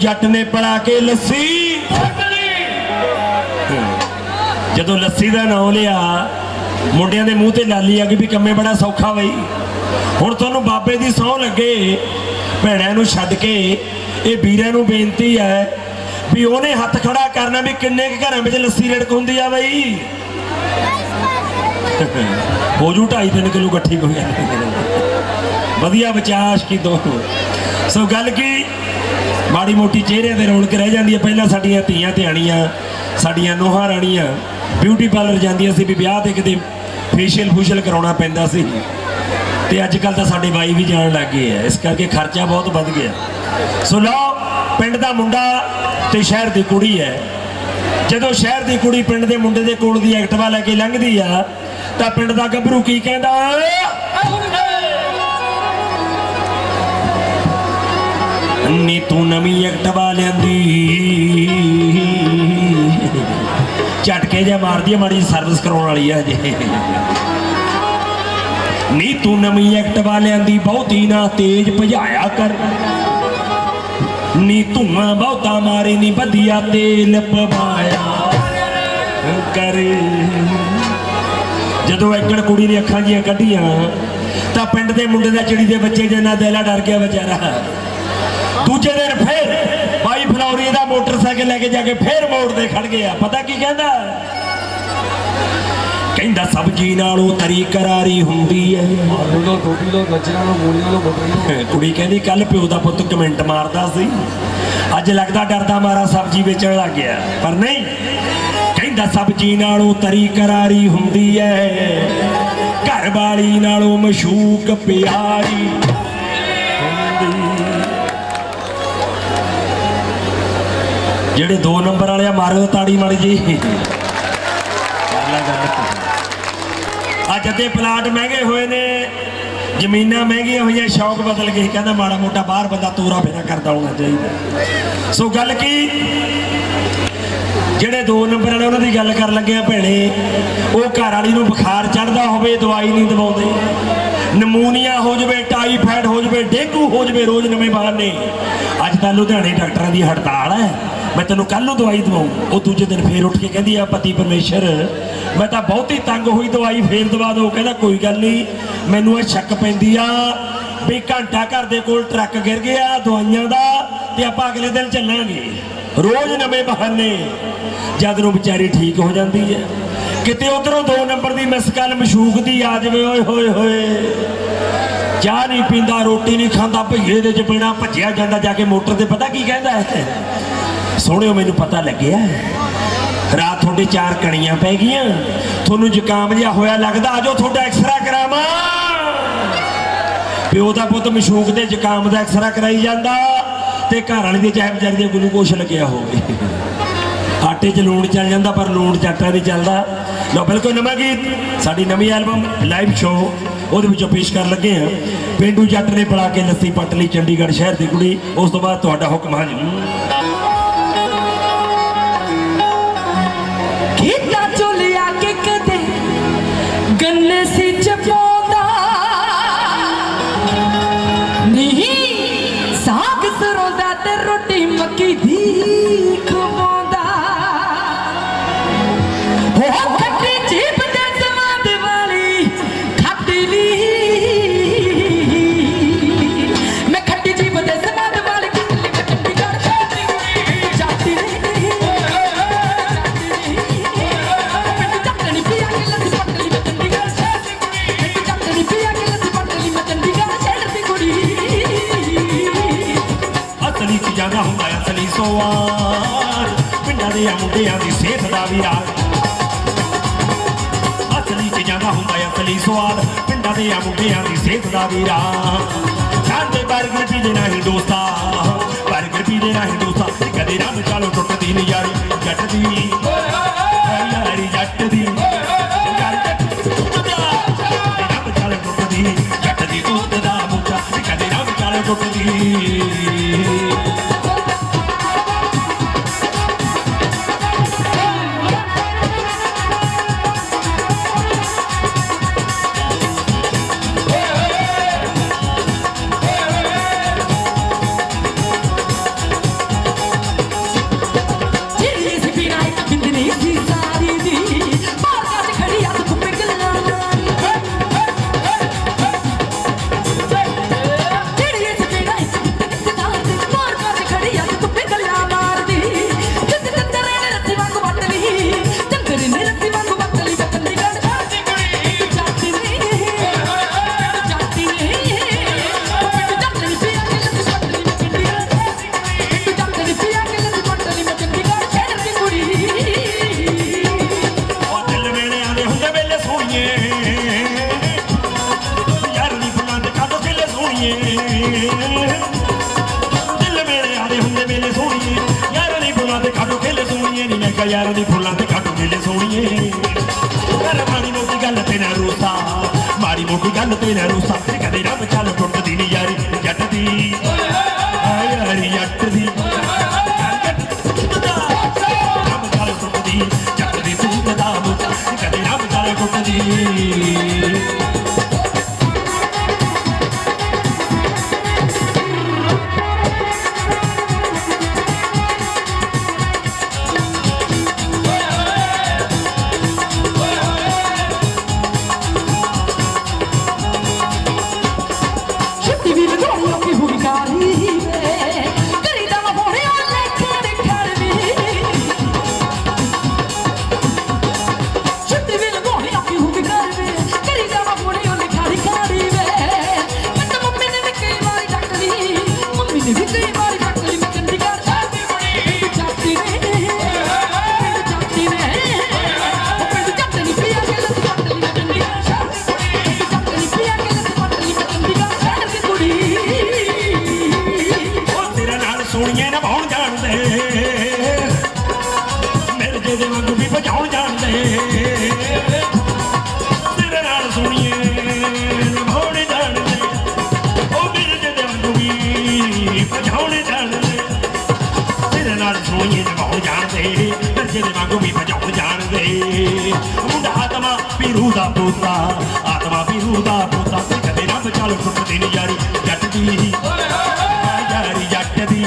ਜੱਟ ਨੇ ਪੜਾ ਕੇ ਲੱਸੀ। ਜਦੋਂ ਲੱਸੀ ਦਾ ਨਾਂ ਲਿਆ, ਮੁੰਡਿਆਂ ਦੇ ਮੂੰਹ ਤੇ ਲਾਲੀ ਆ ਗਈ ਵੀ ਕੰਮੇ ਬੜਾ ਸੌਖਾ ਬਈ। ਹੁਣ ਤੁਹਾਨੂੰ ਬਾਬੇ ਦੀ ਸਹੁੰ ਲੱਗੇ, ਭੈਣਾਂ ਨੂੰ ਛੱਡ ਕੇ, ਇਹ ਵੀਰਾਂ ਨੂੰ ਬੇਨਤੀ ਹੈ ਵੀ ਉਹਨੇ ਹੱਥ ਖੜਾ ਕਰਨਾ ਵੀ ਕਿੰਨੇ ਕੁ ਘਰਾਂ ਵਿੱਚ ਲੱਸੀ ਰੜਕ ਹੁੰਦੀ ਆ ਬਈ। ਹੋ ਜੂ 2.5 ਕਿਲੋ ਇਕੱਠੀ ਹੋ ਵਧੀਆ ਵਿਚਾਸ਼ ਕੀ ਦੋ। ਸੋ ਗੱਲ ਕੀ ਮਾੜੀ ਮੋਟੀ ਚਿਹਰਿਆਂ ਤੇ ਰੌਣਕ ਰਹਿ ਜਾਂਦੀ ਹੈ। ਪਹਿਲਾਂ ਸਾਡੀਆਂ ਧੀਆਂ ਧਿਆਣੀਆਂ ਸਾਡੀਆਂ ਨੋਹਾਂ ਰਾਣੀਆਂ ਬਿਊਟੀ ਪਾਰਲਰ ਜਾਂਦੀਆਂ ਸੀ ਵੀ ਵਿਆਹ ਤੇ ਕਿਤੇ ਫੇਸ਼ੀਅਲ ਫੂਸ਼ੀਅਲ ਕਰਾਉਣਾ ਪੈਂਦਾ ਸੀ। ਤੇ ਅੱਜ ਕੱਲ ਤਾਂ ਸਾਡੇ ਬਾਈ ਵੀ ਜਾਣ ਲੱਗ ਗਏ ਆ। ਇਸ ਕਰਕੇ ਖਰਚਾ ਬਹੁਤ ਵੱਧ ਗਿਆ। ਸੋ ਲਓ, ਪਿੰਡ ਦਾ ਮੁੰਡਾ ਤੇ ਸ਼ਹਿਰ ਦੀ ਕੁੜੀ ਹੈ। ਜਦੋਂ ਸ਼ਹਿਰ ਦੀ ਕੁੜੀ ਪਿੰਡ ਦੇ ਮੁੰਡੇ ਦੇ ਕੋਲ ਦੀ ਐਕਟਵਾ ਲੈ ਕੇ ਲੰਘਦੀ ਆ, ਤਾਂ ਪਿੰਡ ਦਾ ਗੱਭਰੂ ਕੀ ਕਹਿੰਦਾ? ਨੀ ਤੂੰ ਨਵੀਂ ਐਕਟਿਵਾ ਲਿਆਂਦੀ। ਝਟਕੇ ਜਿਹਾ ਮਾਰਦੀ ਆ, ਮਾੜੀ ਸਰਵਿਸ ਕਰਾਉਣ ਵਾਲੀ ਆ ਜੇ ਨੀ ਤੂੰ ਨਵੀਂ ਐਕਟਿਵਾ ਲਿਆਂਦੀ, ਬਹੁਤੀ ਨਾ ਤੇਜ਼ ਭਜਾਇਆ ਕਰ। ਨੀ ਧੂਆਂ ਬਹੁਤਾ ਮਾਰੇ, ਨੀ ਵਧੀਆ ਤੇਲ ਪਵਾਇਆ ਕਰੇ। ਜਦੋਂ ਐਕੜ ਕੁੜੀ ਨੇ ਅੱਖਾਂ ਜੀਆਂ ਕੱਢੀਆਂ, ਤਾਂ ਪਿੰਡ ਦੇ ਮੁੰਡੇ ਦਾ ਚਿੜੀ ਦੇ ਬੱਚੇ ਜਨਾ ਦਿਲਾ ਡਰ ਗਿਆ ਵਿਚਾਰਾ। ਦੂਜੇ ਦਿਨ ਫੇਰ ਬਾਈ ਫਲੌਰੀ ਦਾ ਮੋਟਰਸਾਈਕਲ ਲੈ ਕੇ ਜਾ ਕੇ ਫੇਰ ਮੋੜ ਤੇ ਖੜ ਗਿਆ ਪਤਾ ਕੀ ਕਹਿੰਦਾ? ਕਹਿੰਦਾ ਸਬਜੀ ਨਾਲੋਂ ਤਰੀ ਕਰਾਰੀ ਹੁੰਦੀ ਹੈ ਆਲੂ ਲੋ ਗੋਭੀ ਲੋ ਗਾਜਰਾਂ ਲੋ ਮੂਲੀਆਂ ਲੋ ਮਟਰ ਕੁੜੀ ਕਹਿੰਦੀ ਕੱਲ ਪਿਓ ਦਾ ਪੁੱਤ ਕਮੈਂਟ ਮਾਰਦਾ ਸੀ। ਅੱਜ ਲੱਗਦਾ ਡਰਦਾ ਮਾਰਾ ਸਬਜ਼ੀ ਵੇਚਣ ਲੱਗ ਗਿਆ। ਪਰ ਨਹੀਂ, ਕਹਿੰਦਾ ਸਬਜ਼ੀ ਨਾਲੋਂ ਤਰੀ ਕਰਾਰੀ ਹੁੰਦੀ ਐ। ਘਰ ਵਾਲੀ ਨਾਲੋਂ ਮਸ਼ੂਕ ਪਿਆਰੀ। ਜਿਹੜੇ ਦੋ ਨੰਬਰ ਵਾਲੇ ਆ, ਮਾਰੋ ਤਾੜੀ ਮਾੜੀ ਜੀ। ਕਰ ਲੈ ਅੱਜ ਅੱਧੇ ਪਲਾਟ ਮਹਿੰਗੇ ਹੋਏ ਨੇ, ਜ਼ਮੀਨਾਂ ਮਹਿੰਗੀਆਂ ਹੋਈਆਂ, ਸ਼ੌਕ ਬਦਲ ਗਏ। ਕਹਿੰਦਾ ਮਾੜਾ ਮੋਟਾ ਬਾਹਰ ਬੰਦਾ ਤੋਰਾ ਫੇਰਾ ਕਰਦਾ ਹੋਣਾ ਚਾਹੀਦਾ। ਸੋ ਗੱਲ ਕੀ? ਜਿਹੜੇ ਦੋ ਨੰਬਰ ਵਾਲੇ, ਉਹਨਾਂ ਦੀ ਗੱਲ ਕਰਨ ਲੱਗਿਆ ਭੈਣੇ, ਉਹ ਘਰ ਵਾਲੀ ਨੂੰ ਬੁਖਾਰ ਚੜਦਾ ਹੋਵੇ, ਦਵਾਈ ਨਹੀਂ ਦਵਾਉਂਦੇ। ਨਮੂਨੀਆ ਹੋ ਜਾਵੇ, ਟਾਈਫਾਇਡ ਹੋ ਜਾਵੇ, ਡੇਂਗੂ ਹੋ ਜਾਵੇ, ਰੋਜ਼ ਨਵੇਂ ਬਹਾਨੇ ਅੱਜ ਤਾਂ ਲੁਧਿਆਣੇ ਡਾਕਟਰਾਂ ਦੀ ਹੜਤਾਲ ਹੈ। ਮੈਂ ਤੈਨੂੰ ਕੱਲ ਨੂੰ ਦਵਾਈ ਦਵਾਉਂ। ਉਹ ਦੂਜੇ ਦਿਨ ਫੇਰ ਉੱਠ ਕੇ ਕਹਿੰਦੀ ਆ, ਪਤੀ ਪਰਮੇਸ਼ਰ, ਮੈਂ ਤਾਂ ਬਹੁਤ ਹੀ ਤੰਗ ਹੋਈ ਦਵਾਈ ਫੇਰ ਦਵਾ ਦੋ। ਕਹਿੰਦਾ, ਕੋਈ ਗੱਲ ਨਹੀਂ, ਮੈਨੂੰ ਇਹ ਸ਼ੱਕ ਪੈਂਦੀ ਆ ਵੀ ਘੰਟਾ ਘਰ ਦੇ ਕੋਲ ਟਰੱਕ ਗਿਰ ਗਿਆ ਦਵਾਈਆਂ ਦਾ ਤੇ ਆਪਾਂ ਅਗਲੇ ਦਿਨ ਚੱਲਾਂਗੇ ਰੋਜ਼ ਨਵੇਂ ਬਹਾਨੇ। ਜਦ ਨੂੰ ਵਿਚਾਰੀ ਠੀਕ ਹੋ ਜਾਂਦੀ ਹੈ ਕਿਤੇ ਉਧਰੋਂ ਦੋ ਨੰਬਰ ਦੀ ਮਿਸ ਕਾਲ ਮਸ਼ੂਕ ਦੀ ਆ ਜਾਵੇ, ਓਏ, ਹੋਏ ਹੋਏ। ਚਾਹ ਨਹੀਂ ਪੀਂਦਾ, ਰੋਟੀ ਨਹੀਂ ਖਾਂਦਾ, ਭਈਏ ਦੇ ਚ ਪੀਣਾ, ਭੱਜਿਆ ਜਾਂਦਾ ਜਾ ਕੇ ਮੋਟਰ ਤੇ। ਪਤਾ ਕੀ ਕਹਿੰਦਾ ਹੈ ਸੋਹਣਿਓ, ਮੈਨੂੰ ਪਤਾ ਲੱਗਿਆ। ਰਾਤ ਤੁਹਾਡੇ ਚਾਰ ਕਣੀਆਂ ਪੈ ਗਈਆਂ। ਤੁਹਾਨੂੰ ਜ਼ੁਕਾਮ ਜਿਹਾ ਹੋਇਆ ਲੱਗਦਾ ਆਜੋ ਤੁਹਾਡਾ ਐਕਸਰਾ ਕਰਾਵਾਂ। ਪਿਓ ਦਾ ਪੁੱਤ ਮਸ਼ੂਕ ਦੇ ਜ਼ੁਕਾਮ ਦਾ ਐਕਸਰਾ ਕਰਾਈ ਜਾਂਦਾ ਤੇ ਘਰ ਵਾਲੀ ਦੇ ਚਾਹੇ ਵਿਚਾਰੀ ਦੇ ਗਲੂਕੋਸ਼ ਲੱਗਿਆ ਹੋਵੇ। ਆਟੇ 'ਚ ਲੂਣ ਚੱਲ ਜਾਂਦਾ, ਪਰ ਲੂਣ ਚਾਟਾ ਨਹੀਂ ਚੱਲਦਾ। ਲੋ ਬਿਲਕੁਲ ਨਵਾਂ ਗੀਤ, ਸਾਡੀ ਨਵੀਂ ਐਲਬਮ, ਲਾਈਵ ਸ਼ੋਅ, ਉਹਦੇ ਵਿੱਚੋਂ ਪੇਸ਼ ਕਰਨ ਲੱਗੇ ਆ ਪਿੰਡੂ ਜੱਟ ਨੇ ਪੜਾ ਕੇ ਲੱਸੀ ਪੱਟ ਲਈ ਚੰਡੀਗੜ੍ਹ ਸ਼ਹਿਰ ਦੀ ਕੁੜੀ, ਉਸ ਤੋਂ ਬਾਅਦ ਤੁਹਾਡਾ ਹੁਕਮ ਹਾਜ਼ਰ ਖੇਤਾਂ ਚੋਂ ਲਿਆ ਕੇ ਕਦੇ ਗੰਨੇ ਸੀ ਚਪਾਉਂਦਾ। ਨਹੀਂ, ਸਾਗ ਸਰੋਂ ਦਾ ਤੇ ਰੋਟੀ ਮੱਕੀ ਦੀ। ਪਿੰਡਾਂ ਮੁੰਡਿਆਂ ਦੀ ਸਿਹਤ ਦਾ ਵੀ ਰਾਜ ਅਸਲੀ ਚੀਜ਼ਾਂ ਦਾ ਹੁੰਦਾ ਅਸਲੀ ਸਵਾਦ। ਪਿੰਡਾਂ ਦੇ ਮੁੰਡਿਆਂ ਦੀ ਸਿਹਤ ਦਾ ਵੀ ਰਾਜ ਸਾਡੇ ਬਰਗਰ ਵੀ ਦੇ ਨਹੀਂ ਦੋਸਤਾ ਬਰਗਰ ਵੀ ਦੇ ਨਹੀਂ ਦੋਸਤਾ ਕਦੇ ਰੰਗ ਚਾਲੋ ਟੁੱਟਦੀ ਨਹੀਂ ਯਾਰੀ। ਸੋਹਣੀਏ। ਯਾਰ ਦੀ ਫੁੱਲਾਂ ਦੇ ਕਾਦੋ ਖਿਲੇ ਸੋਹਣੀਏ। ਦਿਲ ਮੇਰੇ ਆਦੇ ਹੁੰਦੇ ਮੇਲੇ ਸੋਹਣੀਏ। ਯਾਰ ਦੀ ਫੁੱਲਾਂ ਦੇ ਕਾਦੋ ਖਿਲੇ ਸੋਹਣੀਏ। ਨੀ ਮੈਂ ਕਿਹਾ ਯਾਰ ਫੁੱਲਾਂ ਦੇ ਕਾਦੋ ਖਿਲੇ ਸੋਹਣੀਏ। ਕਰ ਮਾੜੀ ਮੋਟੀ ਗੱਲ ਤੇ ਨਾ ਰੋਸਾ। ਮਾੜੀ ਮੋਟੀ ਗੱਲ ਤੇ ਨਾ ਰੋਸਾ। ਕਦੇ ਰੱਬ ਚੱਲ ਟੁੱਟਦੀ ਨਹੀਂ ਤੂੰ ਵੀ ਭਜਾਉਣ ਜਾਣਦੇ। ਮੁੰਡਾ ਆਤਮਾ ਪੀਰੂ ਦਾ ਪੋਤਾ ਆਤਮਾ ਪੀਰੂ ਦਾ ਪੋਤਾ। ਤੇ ਕਦੇ ਨਾ ਬਚਾਲ ਸੁੱਖ ਦੀ ਨਜ਼ਾਰੀ ਜੱਟ ਦੀ ਯਾਰੀ ਜੱਟ ਦੀ